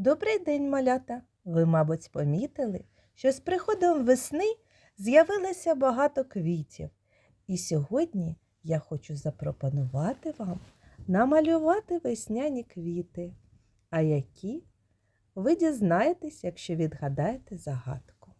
Добрий день, малята! Ви, мабуть, помітили, що з приходом весни з'явилося багато квітів. І сьогодні я хочу запропонувати вам намалювати весняні квіти. А які ви дізнаєтесь, якщо відгадаєте загадку.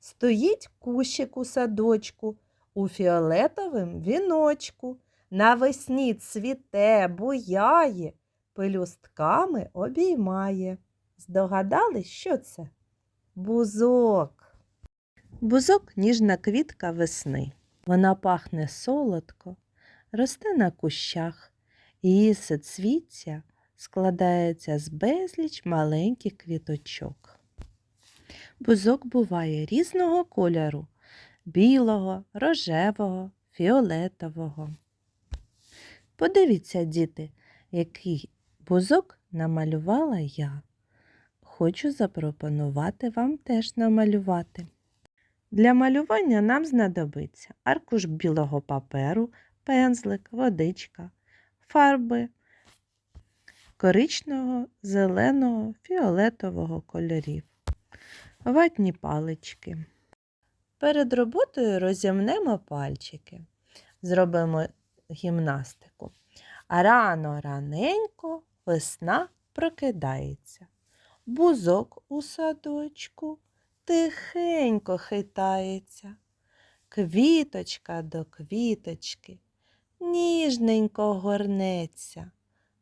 Стоїть кущик у садочку, у фіолетовім віночку. Навесні цвіте, буяє, пелюстками обіймає. Здогадались, що це? Бузок. Бузок ніжна квітка весни. Вона пахне солодко, росте на кущах, її соцвіття складається з безліч маленьких квіточок. Бузок буває різного кольору білого, рожевого, фіолетового. Подивіться, діти, який бузок намалювала я. Хочу запропонувати вам теж намалювати. Для малювання нам знадобиться аркуш білого паперу, пензлик, водичка, фарби коричневого, зеленого, фіолетового кольорів, ватні палички. Перед роботою розімнемо пальчики, зробимо гімнастику. Рано раненько весна прокидається. Бузок у садочку тихенько хитається. Квіточка до квіточки ніжненько горнеться.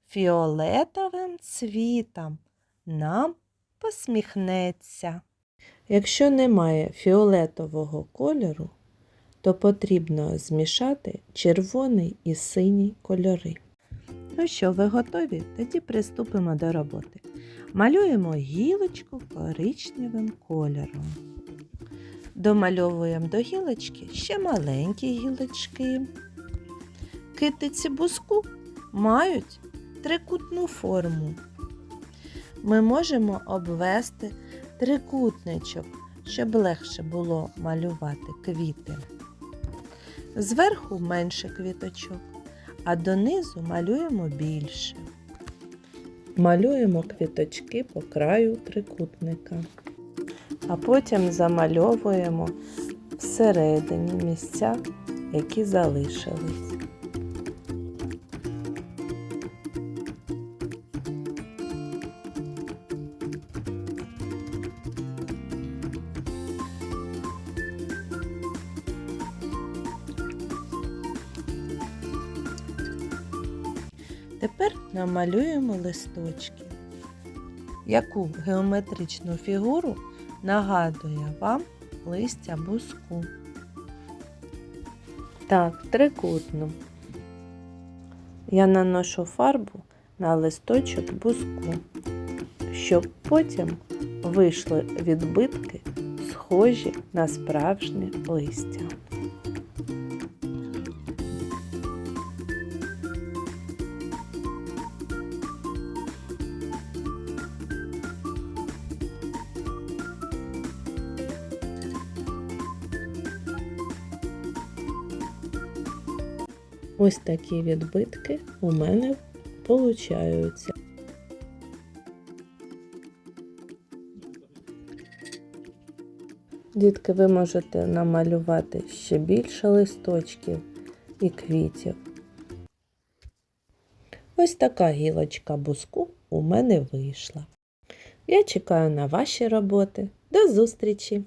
Фіолетовим цвітом нам посміхнеться. Якщо немає фіолетового кольору, то потрібно змішати червоний і синій кольори. Ну що, ви готові? Тоді приступимо до роботи. Малюємо гілочку коричневим кольором. Домальовуємо до гілочки ще маленькі гілочки. Китиці буску мають трикутну форму. Ми можемо обвести трикутничок, щоб легше було малювати квіти. Зверху менше квіточок, а донизу малюємо більше. Малюємо квіточки по краю трикутника, а потім замальовуємо всередині місця, які залишились. Тепер намалюємо листочки. Яку геометричну фігуру нагадує вам листя буску? Так, трикутну. Я наношу фарбу на листочок буску, щоб потім вийшли відбитки, схожі на справжнє листя. Ось такі відбитки у мене получаються. Дітки, ви можете намалювати ще більше листочків і квітів. Ось така гілочка буску у мене вийшла. Я чекаю на ваші роботи. До зустрічі!